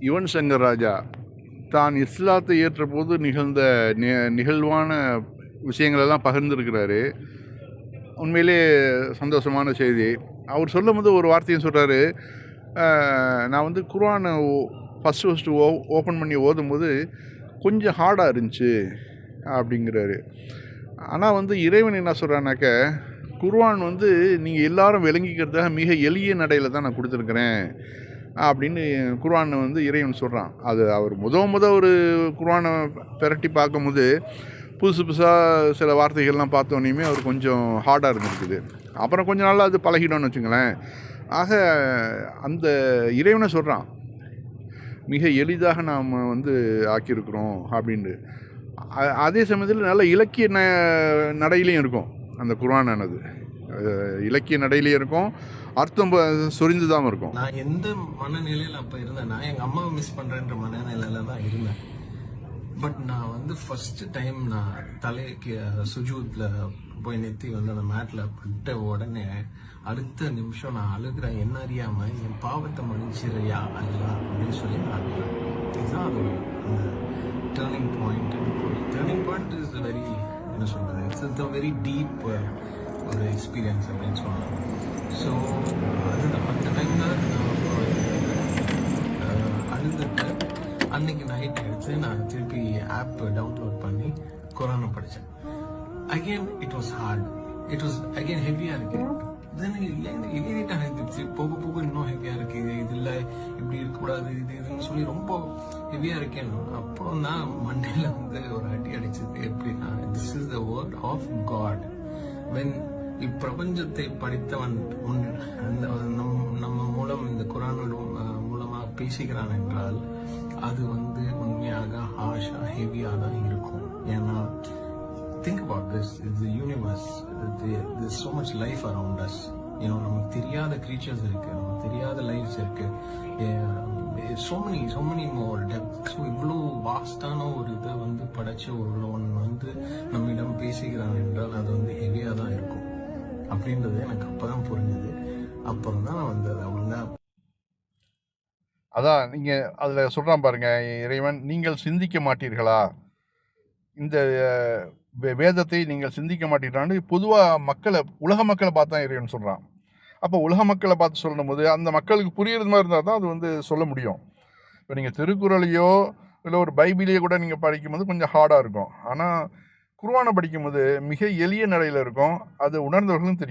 யுவன் சங்கர் ராஜா தான் இஸ்லாத்தை ஏற்ற போது நிகழ்ந்த நி- நிகழ்வான விஷயங்களெல்லாம் பகிர்ந்துருக்கிறாரு. உண்மையிலே சந்தோஷமான செய்தி. அவர் சொல்லும்போது ஒரு வார்த்தையும் சொல்கிறாரு நான் வந்து குர்ஆனை ஃபஸ்ட்டு ஃபஸ்ட்டு ஓ ஓப்பன் பண்ணி ஓதும்போது கொஞ்சம் ஹார்டாக இருந்துச்சு அப்படிங்கிறாரு. ஆனால் வந்து இறைவன் என்ன சொல்கிறானாக்க குர்ஆன் வந்து நீங்கள் எல்லாரும் விளங்கிக்கிறதுக்காக மிக எளிய நடையில் தான் நான் கொடுத்துருக்குறேன். அப்படின்னு குர்ஆனை வந்து இறைவன் சொல்கிறான் அது அவர் முத முத ஒரு குர்ஆனை பிரட்டி பார்க்கும்போது புதுசு புதுசாக சில வார்த்தைகள்லாம் பார்த்தோன்னே அவர் கொஞ்சம் ஹார்டாக இருந்திருக்குது. அப்புறம் கொஞ்ச நாள் அது பழகிடும்னு வச்சுங்களேன். ஆக அந்த இறைவனை சொல்கிறான் மிக எளிதாக நாம் வந்து ஆக்கியிருக்கிறோம் அப்படின்ட்டு. அதே சமயத்தில் நல்ல இலக்கிய ந நடையிலையும் இருக்கும். அந்த குர்ஆனானது. இலக்கிய நடையிலையும் இருக்கும். அர்த்தம் ப- சொரிந்து தான் இருக்கும். நான் எந்த மனநிலையில் அப்போ இருந்தேன் நான் எங்கள் அம்மாவை மிஸ் பண்ணுறேன்ற மனநிலையில தான் இருந்தேன். பட் நான் வந்து ஃபர்ஸ்ட் டைம் நான் தலைக்கு சுஜூத்தில் போய் நெத்தி வந்து அந்த மேட்டில் பட்ட உடனே அடுத்த நிமிஷம் நான் அழுகிறேன். என்ன அறியாமல் என் பாவத்தை மன்னிச்சிருயா அல்லா அப்படின்னு சொல்லி நான் அழுகிறேன். இதுதான் அது அந்த turning point turning point is very என்ன சொல்றது இட்ஸ் அ வெரி டீப் ஒரு எக்ஸ்பீரியன்ஸ் அப்படின்னு சொல்லலாம். ஸோ அதுதான். அந்த டைம் தான் நான் அழுதுட்டு அன்னைக்கு நைட் எடுத்து நான் திருப்பி ஆப் டவுன்லோட் பண்ணி கொரோனா படித்தேன் again it was hard it was again ஹெவியாக இருக்கு. தென் இமீடியட்டாக இருந்துச்சு போக போக இன்னும் ஹெவியாக இருக்கு. இது இதில் இப்படி இருக்கக்கூடாது இது இதுன்னு சொல்லி ரொம்ப ஹெவியாக இருக்கேன். அப்புறம் தான் மண்டையில் வந்து ஒரு அடி அடிச்சது. எப்படின்னா this is the word of God when இப்பிரபஞ்சத்தை படித்தவன் அந்த நம் நம்ம மூலம் இந்த குரானோடும் மூலமாக பேசுகிறான் என்றால் அது வந்து உண்மையாக ஹாஷா ஹெவியாக தான் இருக்கும். ஏன்னா think about this is universe this so much life around us ஏன்னா நமக்கு தெரியாத கிரீச்சர்ஸ் இருக்கு நமக்கு தெரியாத லைஃப்ஸ் இருக்கு. So many so many more depth so இவ்வளோ வாஸ்டான ஒரு இதை வந்து படைச்ச ஒரு ஒன் வந்து நம்மிடம் பேசுகிறான் என்றால் அது வந்து ஹெவியாக தான் இருக்கும். அப்படின்றது எனக்கு அப்பதான் புரிஞ்சுது. அப்புறம் தான் நான் வந்து அதை அதான் நீங்கள் அதில் சொல்கிறான் பாருங்க இறைவன் நீங்கள் சிந்திக்க மாட்டீர்களா? இந்த வே- வேதத்தை நீங்கள் சிந்திக்க மாட்டீர்களான்னு பொதுவாக மக்களை உலக மக்களை பார்த்து தான் இறைவன் சொல்கிறான் அப்போ உலக மக்களை பார்த்து சொல்லும்போது அந்த மக்களுக்கு புரியுறது மாதிரி இருந்தால் தான் அது வந்து சொல்ல முடியும். இப்போ நீங்கள் திருக்குறளையோ இல்லை ஒரு பைபிளையோ கூட நீங்கள் படிக்கும்போது கொஞ்சம் ஹார்டாக இருக்கும். ஆனால் குர்வானை படிக்கும்போது மிக எளிய நடையில் இருக்கும். அது உணர்ந்தவர்களும் தெரியும்.